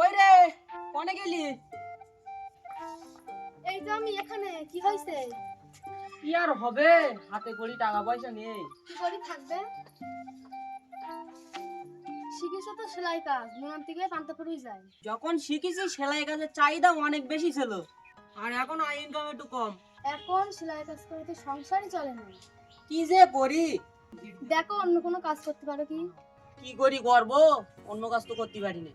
ওই রে কনে গেলি? এই তো আমি এখানে কি হয়েছে? কি আর হবে? হাতে করি টাকা পয়সা নেই। কি করি থাকবে? শিখেছো তো সেলাই কাজ মন থেকে পান্তাপুরই যায়। যখন শিখেছি সেলাই কাজের চাহিদা অনেক বেশি ছিল। আর এখন আয় ইনকাম একটু কম। এখন সেলাই কাজ করে তো সংসারই চলে না। কি যে করি? দেখো অন্য কোনো কাজ করতে পারো কি? কি করি করব? অন্য কাজ তো করতে পারি না।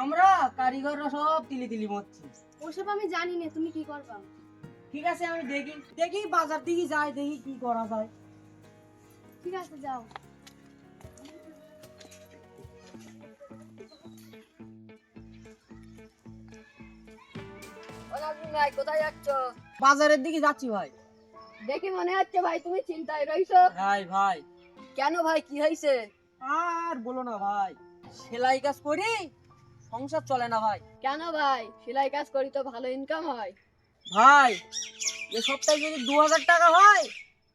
আমরা কারিগররা সব তিলি তিলি মরছি। ওসব আমি জানি না তুমি কি করবা? ঠিক আছে আমি দেখি দেখি বাজার দিকে যাই দেখি কি করা যায়। ঠিক আছে যাও। কোথায় যাচ্ছ? বাজারের দিকে যাচ্ছি ভাই। দেখি মনে হচ্ছে ভাই তুমি চিন্তায় রইছো। ভাই ভাই। কেন ভাই কি হয়েছে আর বলো না ভাই সেলাই কাজ করি? সংসার চলে না ভাই। কেন ভাই? সেলাই কাজ করি তো ভালো ইনকাম হয়। ভাই এ সপ্তাহে যদি দু হাজার টাকা হয়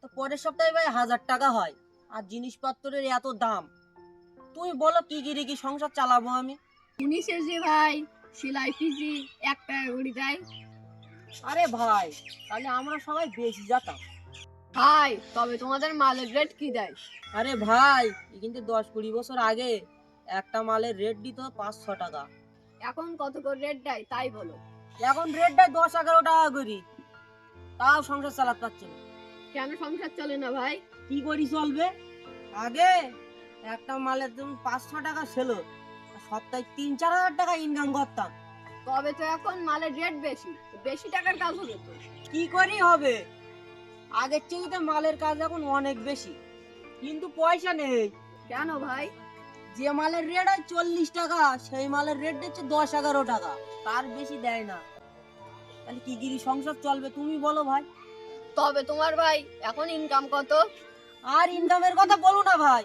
তো পরের সপ্তাহে ভাই হাজার টাকা হয়। আর জিনিসপত্রের এত দাম। তুমি বলো কি কি রেখে সংসার চালাবো আমি? শুনিস যে ভাই সেলাই পিজি এক টাকা করে দেয়। আরে ভাই তাহলে আমরা সবাই বেশি যেতাম ভাই তবে তোমাদের মালের রেট কি দেয়? আরে ভাই কিন্তু দশ কুড়ি বছর আগে একটা মালের রেট দিত পাঁচশো টাকা। এখন কত করে রেট দেয় তাই বলো। এখন রেটটা দশ এগারো টাকা করি। তাও সংসার চালাতে পারছি না। কেন সংসার চলে না ভাই? কি করি চলবে? আগে একটা মালের ধরুন পাঁচশো টাকা ছিল সপ্তাহে তিন চার হাজার টাকা ইনকাম করতাম। তবে তো এখন মালের রেট বেশি বেশি টাকার কাজ হবে তো। কি করি হবে? আগের তো মালের কাজ এখন অনেক বেশি। কিন্তু পয়সা নেই। কেন ভাই? যে মালের রেট হয় চল্লিশ টাকা সেই মালের রেট হচ্ছে দশ এগারো টাকা। তার বেশি দেয় না। তাহলে কি গিরি সংসার চলবে? তুমি বলো ভাই। তবে তোমার ভাই এখন ইনকাম কত? আর ইনকামের কথা বলো না ভাই।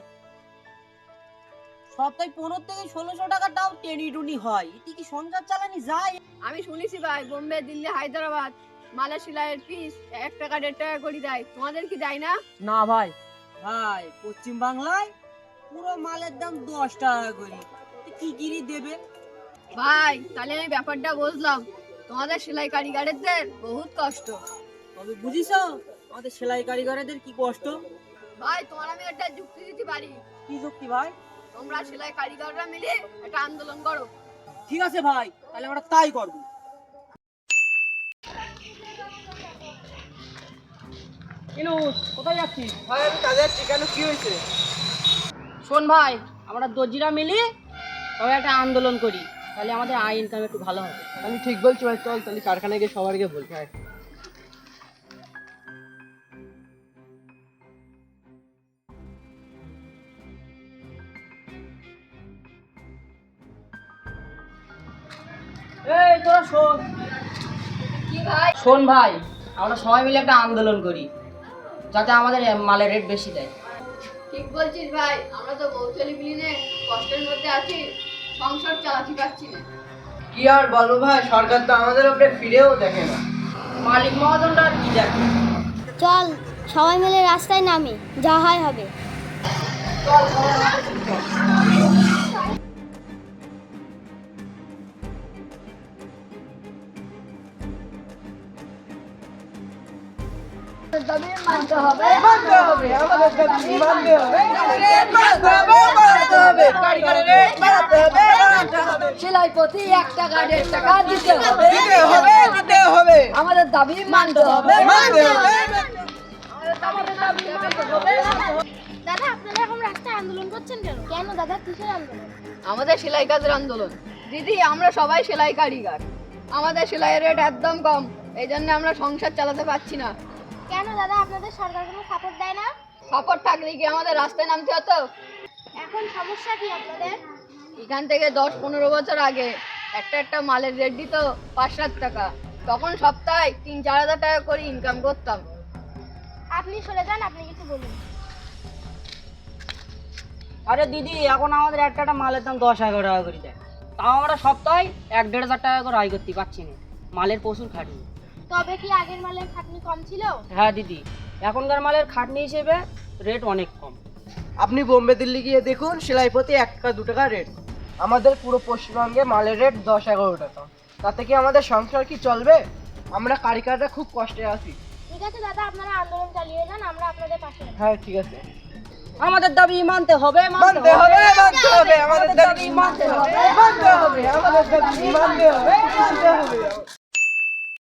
সপ্তাহে পনেরো থেকে ষোলোশো টাকাটাও টেনি টুনি হয়। এতে কি সংসার চালানি? যায় আমি শুনেছি ভাই বোম্বে দিল্লি হায়দ্রাবাদ মালের সেলাইয়ের পিস এক টাকা দেড় টাকা করে দেয়। তোমাদের কি দেয় না? না ভাই। ভাই পশ্চিম বাংলায় পুরো মালের দাম দশ টাকা করে। কি গিরি দেবে? ভাই তাহলে আমি ব্যাপারটা বুঝলাম। তোমাদের সেলাই কারিগরদের বহুত কষ্ট। তবে বুঝিস আমাদের সেলাই কারিগরদের কি কষ্ট? ভাই তোমার আমি একটা যুক্তি দিতে পারি। কি যুক্তি ভাই? তোমরা সেলাই কারিগররা মিলে একটা আন্দোলন করো। ঠিক আছে ভাই তাহলে আমরা তাই করব। ইনুস কোথায় যাচ্ছিস? ভাই আমি কাজে যাচ্ছি কেন কি হয়েছে? শোন ভাই আমরা দর্জিরা মিলি তবে একটা আন্দোলন করি। তাহলে আমাদের আয় ইনকাম একটু ভালো হবে। আমি ঠিক বলছি ভাই চল তাহলে কারখানায় গিয়ে সবার আগে বলতে হয় এই তোরা শোন। কি ভাই শোন ভাই আমরা সবাই মিলে একটা আন্দোলন করি যাতে আমাদের মালের রেট বেশি দেয়। ঠিক বলছিস ভাই আমরা তো বউ ছেলে মিলিয়ে কষ্টের মধ্যে আছি সংসার চালাতে পারছি না। কি আর বলব ভাই সরকার তো আমাদের উপরে ফিরেও দেখে না। মালিক মহাজনটা আর কি দেখে? চল সবাই মিলে রাস্তায় নামি যা হয় হবে। মানতে হবে মানতে হবে আমাদের দাবি মানতে হবে রেট হবে বাড়াতে হবে কারিগরের রেট হবে বাড়াতে হবে সেলাই প্রতি এক টাকা দেড় টাকা দিতে হবে? দিতে হবে দিতে হবে। আমাদের দাবি মানতে হবে। মানতে হবে। আমাদের দাবি মানতে হবে। দাদা আপনারা এখন রাস্তায় আন্দোলন করছেন কেন? কেন দাদা কিসের আন্দোলন? আমাদের সেলাই কাজের আন্দোলন। দিদি আমরা সবাই সেলাই কারিগর। আমাদের সেলাইয়ের রেট একদম কম। এই জন্য আমরা সংসার চালাতে পারছি না। কেন দাদা আপনাদের সরকার কোনো সাপোর্ট দেয় না? সাপোর্ট থাকলে কি আমাদের রাস্তায় নামতে হতো? এখন সমস্যা কি আপনাদের? এখান থেকে দশ পনেরো বছর আগে একটা একটা মালের রেট দিত পাঁচ সাত টাকা। তখন সপ্তাহে তিন চার হাজার টাকা করে ইনকাম করতাম। আপনি সরে যান আপনি কিছু বলুন। আরে দিদি এখন আমাদের একটা একটা মালের দাম দশ এগারো টাকা করে দেয় তাও আমরা সপ্তাহে এক দেড় হাজার টাকা করে আয় করতে পারছি না। মালের প্রচুর খাটনি। তবে কি আগের মালের খাটনি কম ছিল? হ্যাঁ দিদি। এখনকার মালের খাটনি হিসেবে রেট অনেক কম। আপনি বোম্বে দিল্লি গিয়ে দেখুন সেলাই প্রতি এক টাকা দু টাকা রেট আমাদের পুরো পশ্চিমবঙ্গে মালের রেট দশ এগারো টাকা। তাতে কি আমাদের সংসার কি চলবে? আমরা কারিগররা খুব কষ্টে আছি। ঠিক আছে দাদা আপনারা আন্দোলন চালিয়ে যান আমরা আপনাদের পাশে হ্যাঁ ঠিক আছে। আমাদের দাবি মানতে হবে মানতে হবে মানতে হবে আমাদের দাবি মানতে হবে মানতে হবে আমাদের দাবি মানতে হবে মানতে হবে।